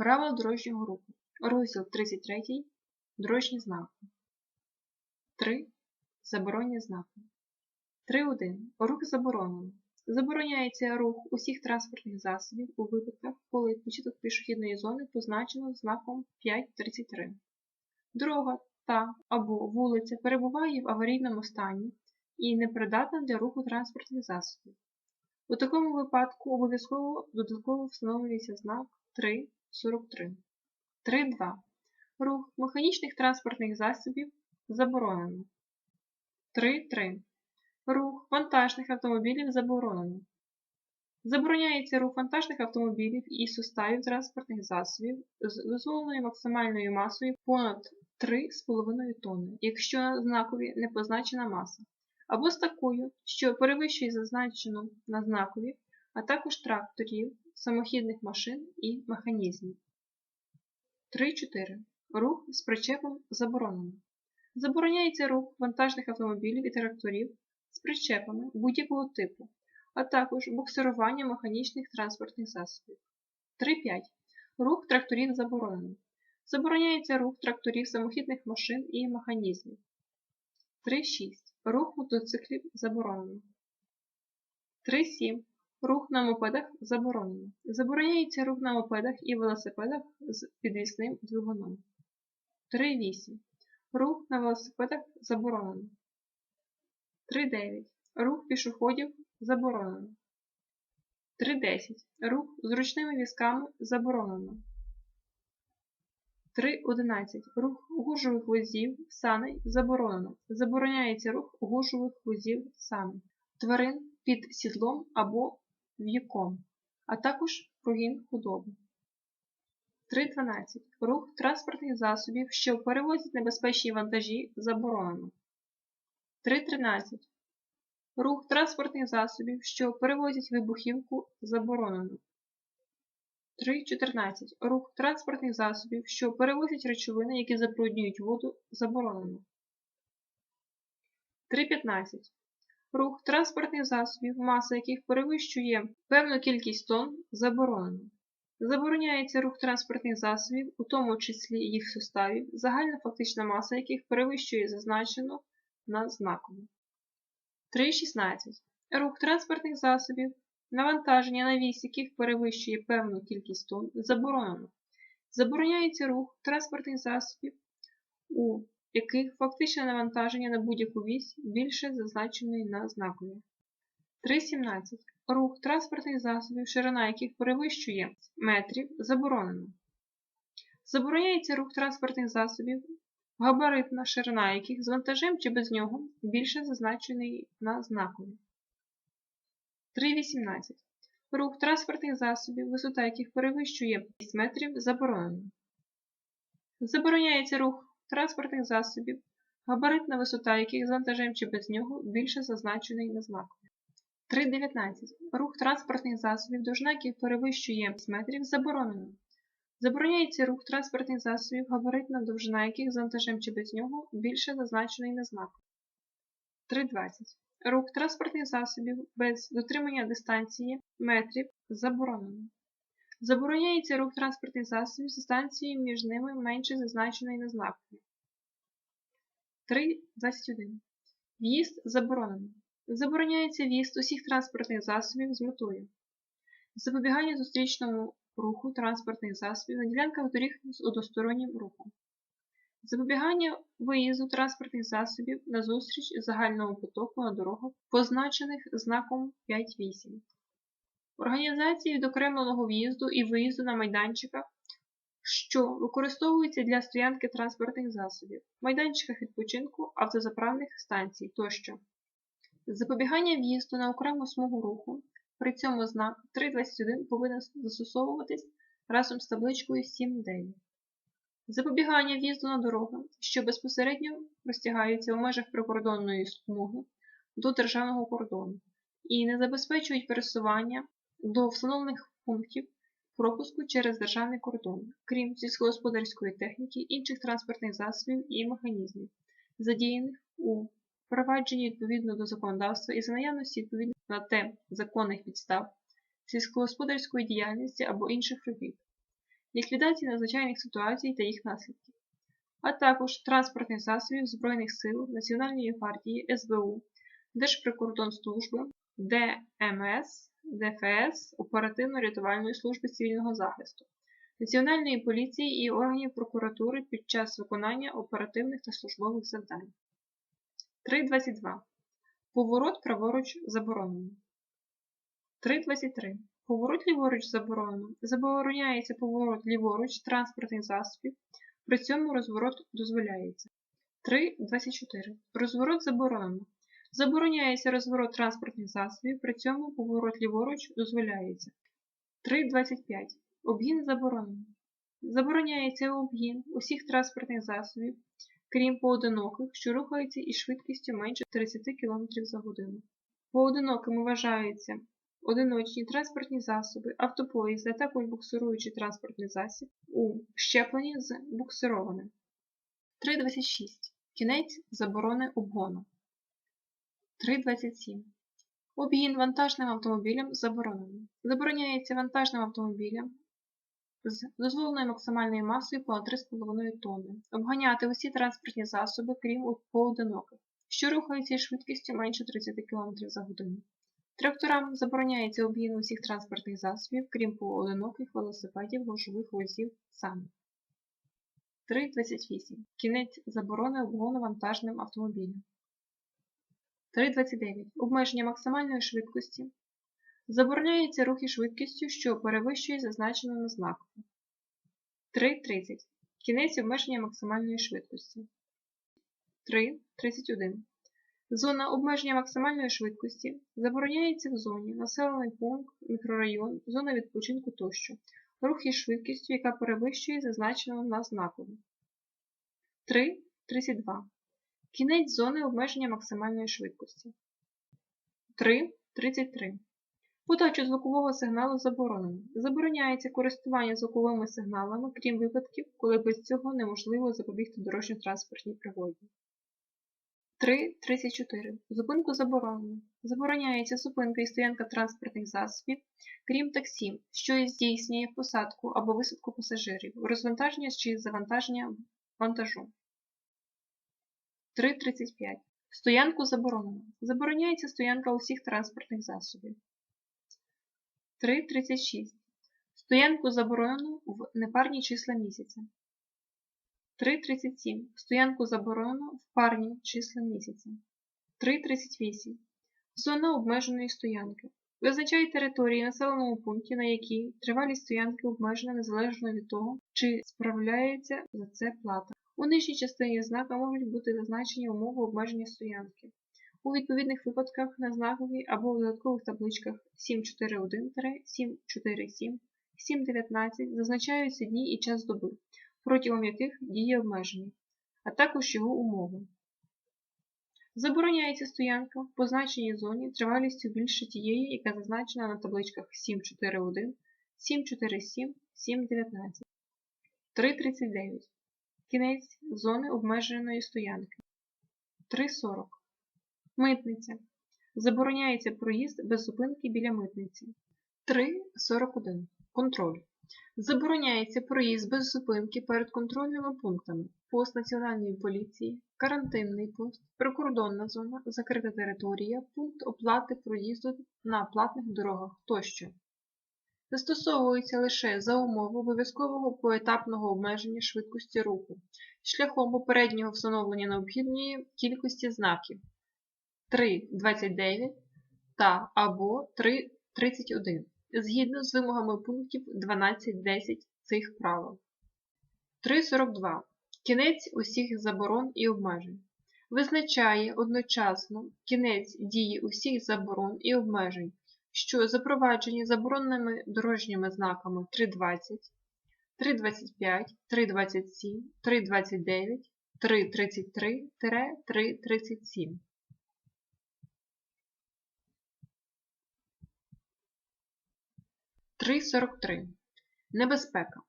Правила дорожнього руху. Розділ 33. Дорожні знаки. 3. Заборонні знаки. 3.1. Рух заборонено. Забороняється рух усіх транспортних засобів у випадках, коли початок пішохідної зони позначено знаком 5.33. Дорога та або вулиця перебуває в аварійному стані і непридатна для руху транспортних засобів. У такому випадку обов'язково додатково встановлюється знак 3.43. 3.2. Рух механічних транспортних засобів заборонено. 3.3. Рух вантажних автомобілів заборонено. Забороняється рух вантажних автомобілів і суставів транспортних засобів з дозволеною максимальною масою понад 3,5 тонни, якщо на знакові не позначена маса, або з такою, що перевищує зазначену на знакові, а також тракторів, самохідних машин і механізмів. 3.4. Рух з причепом заборонено. Забороняється рух вантажних автомобілів і тракторів з причепами будь-якого типу, а також буксирування механічних транспортних засобів. 3.5. Рух тракторів заборонено. Забороняється рух тракторів самохідних машин і механізмів. 3.6. Рух мотоциклів заборонено. 3.7. Рух на мопедах заборонено. Забороняється рух на мопедах і велосипедах з підвісним двигуном. 3.8. Рух на велосипедах заборонено. 3.9. Рух пішоходів заборонено. 3.10. Рух з ручними візками заборонено. 3.11. Рух гужових возів саней заборонено. Забороняється рух гужових возів саней, тварин під сідлом або в'юком, а також прогін худоби. 3.12. Рух транспортних засобів, що перевозять небезпечні вантажі, заборонено. 3.13. Рух транспортних засобів, що перевозять вибухівку, заборонено. 3.14. Рух транспортних засобів, що перевозять речовини, які забруднюють воду, заборонено. 3.15. Рух транспортних засобів, маса яких перевищує певну кількість тонн, заборонено. Забороняється рух транспортних засобів, у тому числі їх суставів, загальна фактична маса яких перевищує зазначену на знакові. 3.16. Рух транспортних засобів, навантаження на вісь яких перевищує певну кількість тонн, заборонено. Забороняється рух транспортних засобів, у яких фактичне навантаження на будь-яку вісь більше зазначеної на знакові. 3.17. Рух транспортних засобів, ширина яких перевищує метрів, заборонено. Забороняється рух транспортних засобів, габаритна ширина яких з вантажем чи без нього більше зазначений на знакові. 3.18. Рух транспортних засобів, висота яких перевищує 6 метрів, заборонено. Забороняється рух транспортних засобів, габаритна висота яких з вантажем чи без нього більше зазначений на знакові. 3.19. Рух транспортних засобів, довжина яких перевищує 6 метрів, заборонено. Забороняється рух транспортних засобів, габаритна довжина яких з вантажем чи без нього більше зазначений на знак. 3.20. Рух транспортних засобів без дотримання дистанції метрів заборонено. Забороняється рух транспортних засобів з дистанцією між ними менше зазначеної на знакові. 3.21. В'їзд заборонено. Забороняється в'їзд усіх транспортних засобів з метою. Запобігання зустрічному руху транспортних засобів на ділянках доріг з одностороннім рухом. Запобігання виїзду транспортних засобів на зустріч загальному потоку на дорогах, позначених знаком 5.8. Організації відокремленого в'їзду і виїзду на майданчиках, що використовуються для стоянки транспортних засобів, майданчиках відпочинку, автозаправних станцій тощо. Запобігання в'їзду на окрему смугу руху. При цьому знак 3.21 повинен застосовуватись разом з табличкою 7.9. Запобігання в'їзду на дороги, що безпосередньо розтягаються в межах прикордонної смуги до державного кордону і не забезпечують пересування до встановлених пунктів пропуску через державний кордон, крім сільськогосподарської техніки, інших транспортних засобів і механізмів, задіяних у впровадженні відповідно до законодавства і за наявності відповідно на те законних підстав сільськогосподарської діяльності або інших робіт. ліквідації надзвичайних ситуацій та їх наслідків, а також транспортних засобів Збройних сил, Національної гвардії, СБУ, Держприкордонслужби, ДМС, ДФС, Оперативно-рятувальної служби цивільного захисту, Національної поліції і органів прокуратури під час виконання оперативних та службових завдань. 3.22. Поворот праворуч заборонено. 3.23. Поворот ліворуч заборонено. Забороняється поворот ліворуч транспортних засобів, при цьому розворот дозволяється. 3.24. Розворот заборонено. Забороняється розворот транспортних засобів, при цьому поворот ліворуч дозволяється. 3.25. Обгін заборонено. Забороняється обгін усіх транспортних засобів, крім поодиноких, що рухаються із швидкістю менше 30 км за годину. Поодинокими вважаються одиночні транспортні засоби, автопоїзди, а також буксируючий транспортний засіб у щепленні з буксированим. 3.26. Кінець заборони обгону. 3.27. Обгін вантажним автомобілем заборонено. Забороняється вантажним автомобілям з дозволеною максимальною масою понад 3,5 тонни. Обганяти усі транспортні засоби, крім поодиноких, що рухаються із швидкістю менше 30 км за годину. Тракторам забороняється обгін усіх транспортних засобів, крім поодиноких велосипедів, грошових возів саме. 3.28. Кінець заборони обгону вантажним автомобілем. 3.29. Обмеження максимальної швидкості. Забороняється рух із швидкістю, що перевищує зазначену на знаку. 3.30. Кінець обмеження максимальної швидкості. 3.31. Зона обмеження максимальної швидкості забороняється в зоні, населений пункт, мікрорайон, зона відпочинку тощо. Рух із швидкістю, яка перевищує зазначену на знакові. 3.32. Кінець зони обмеження максимальної швидкості. 3.33. Подачу звукового сигналу заборонено. Забороняється користування звуковими сигналами, крім випадків, коли без цього неможливо запобігти дорожньо-транспортній пригоді. 3.34. Зупинку заборонено. Забороняється зупинка і стоянка транспортних засобів, крім таксі, що здійснює посадку або висадку пасажирів, розвантаження чи завантаження вантажу. 3.35. Стоянку заборонено. Забороняється стоянка усіх транспортних засобів. 3.36. Стоянку заборонено в непарні числа місяця. 3.37. Стоянку заборонено в парні числа місяця. 3.38. Зона обмеженої стоянки. Визначає території населеному пункті, на якій тривалість стоянки обмежена незалежно від того, чи справляється за це плата. У нижній частині знака можуть бути зазначені умови обмеження стоянки. У відповідних випадках на знаковій або в додаткових табличках 741-747, 719 зазначаються дні і час доби, протягом яких діє обмеження, а також його умови. Забороняється стоянка в позначеній зоні тривалістю більше тієї, яка зазначена на табличках 741, 747, 719. 3.39. Кінець зони обмеженої стоянки. 3.40. Митниця. Забороняється проїзд без зупинки біля митниці. 3.41. Контроль. Забороняється проїзд без зупинки перед контрольними пунктами, пост Національної поліції, карантинний пост, прикордонна зона, закрита територія, пункт оплати проїзду на платних дорогах тощо. Застосовується лише за умови обов'язкового поетапного обмеження швидкості руху, шляхом попереднього встановлення необхідної кількості знаків 3.29 та або 3.31 згідно з вимогами пунктів 12.10 цих правил. 3.42. Кінець усіх заборон і обмежень. Визначає одночасно кінець дії усіх заборон і обмежень, що запроваджені забороненими дорожніми знаками 3.20, 3.25, 3.27, 3.29, 3.33-3.37. 3.43. Небезпека.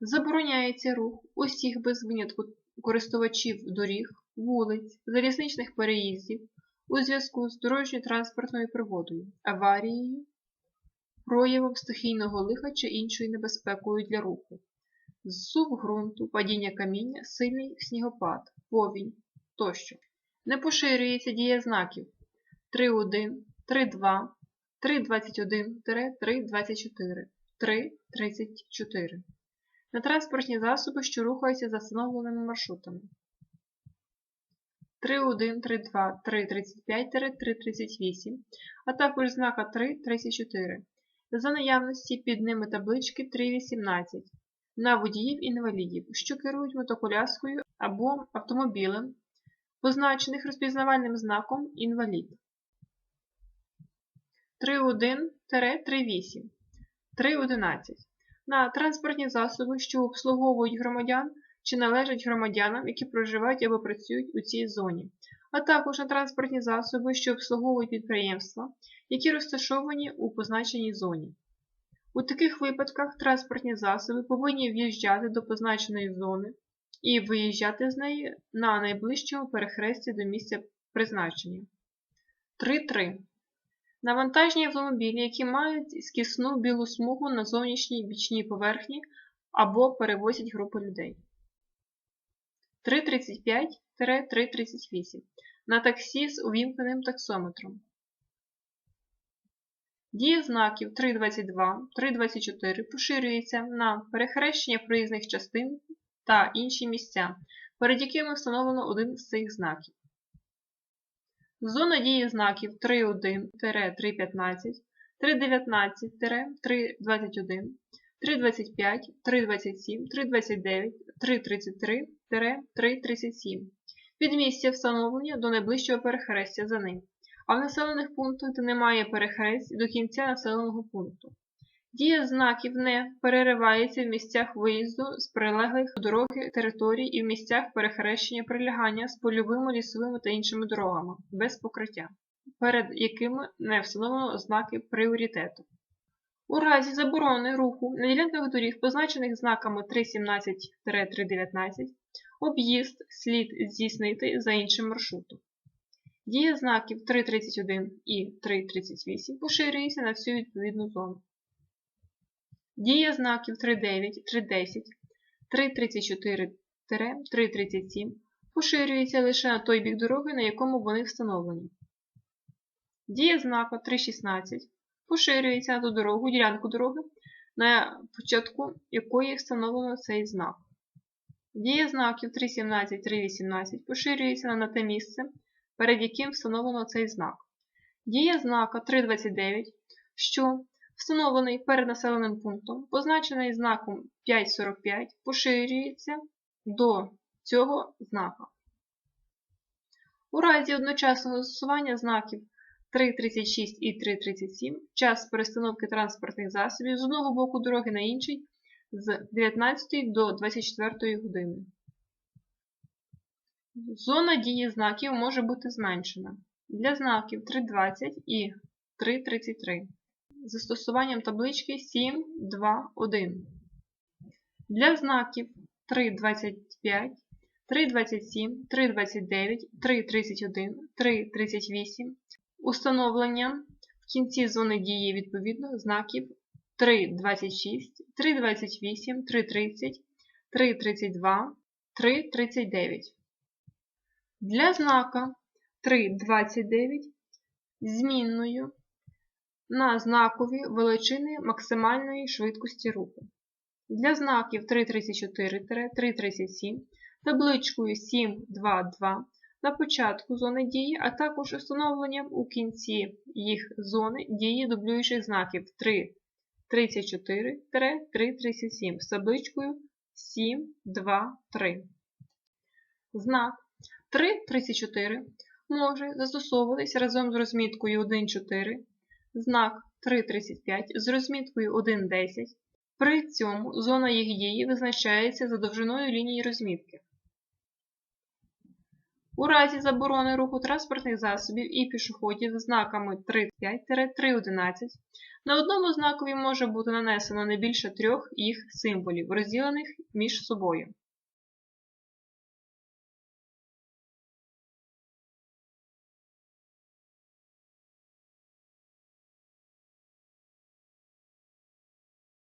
Забороняється рух усіх без винятку користувачів доріг, вулиць, залізничних переїздів у зв'язку з дорожньо-транспортною пригодою, аварією проявом стихійного лиха чи іншою небезпекою для руху. Зсув ґрунту, падіння каміння, сильний снігопад, повінь тощо. Не поширюється дія знаків 3.1, 3.2, 3.21-3.24, 3.34. На транспортні засоби, що рухаються за встановленими маршрутами. 3.1, 3.2, 3.35-3.38, а також знака 3.34. За наявності під ними таблички 3.18 на водіїв-інвалідів, що керують мотоколяскою або автомобілем, позначених розпізнавальним знаком інвалід. 3.1-3.8, 3.11 на транспортні засоби, що обслуговують громадян чи належать громадянам, які проживають або працюють у цій зоні, а також на транспортні засоби, що обслуговують підприємства, які розташовані у позначеній зоні. У таких випадках транспортні засоби повинні в'їжджати до позначеної зони і виїжджати з неї на найближчому перехресті до місця призначення. 3.3. Навантажні автомобілі, які мають скісну білу смугу на зовнішній бічній поверхні або перевозять групи людей. 3.35-3.38 на таксі з увімкненим таксометром. Дія знаків 3.22, 3.24 поширюється на перехрещення проїзних частин та інші місця, перед якими встановлено один з цих знаків. Зона дії знаків 3.1-3.15, 3.19-3.21, 3.25, 3.27, 3.29, 3.33-3.37 від місця встановлення до найближчого перехрестя за ним, а в населених пунктах, де немає перехресть до кінця населеного пункту. Дія знаків не переривається в місцях виїзду з прилеглих до дороги територій і в місцях перехрещення прилягання з польовими, лісовими та іншими дорогами без покриття, перед якими не встановлено знаки пріоритету. У разі заборони руху на ділянках доріг, позначених знаками 3.17-3.19, об'їзд слід здійснити за іншим маршрутом. Дія знаків 3.31 і 3.38 поширюється на всю відповідну зону. Дія знаків 3.9, 3.10, 3.34-3.37 поширюється лише на той бік дороги, на якому вони встановлені. Дія знака 3.16 поширюється на ту дорогу, ділянку дороги, на початку якої встановлено цей знак. Дія знаків 3.17, 3.18 поширюється на те місце, перед яким встановлено цей знак. Дія знака 3.29, що встановлений перед населеним пунктом, позначений знаком 5.45, поширюється до цього знака. У разі одночасного застосування знаків 3.36 і 3.37 час перестановки транспортних засобів з одного боку дороги на інший з 19 до 24 години. Зона дії знаків може бути зменшена для знаків 3.20 і 3.33 застосуванням таблички 7, 2, 1. Для знаків 3.25, 3.27, 3.29, 3.31, 3.38 установлення в кінці зони дії відповідно знаків 3.26, 3.28, 3.30, 3.32, 3.39. Для знака 3.29 змінною на знакові величини максимальної швидкості руху. Для знаків 334-337 табличкою 722 на початку зони дії, а також встановленням у кінці їх зони дії дублюючих знаків 334-337 з табличкою 723. Знак 334 може застосовуватись разом з розміткою 1,4 знак 3.35 з розміткою 1.10. При цьому зона їх дії визначається за довжиною лінії розмітки. У разі заборони руху транспортних засобів і пішоходів знаками 3.5-3.11 на одному знакові може бути нанесено не більше трьох їх символів, розділених між собою.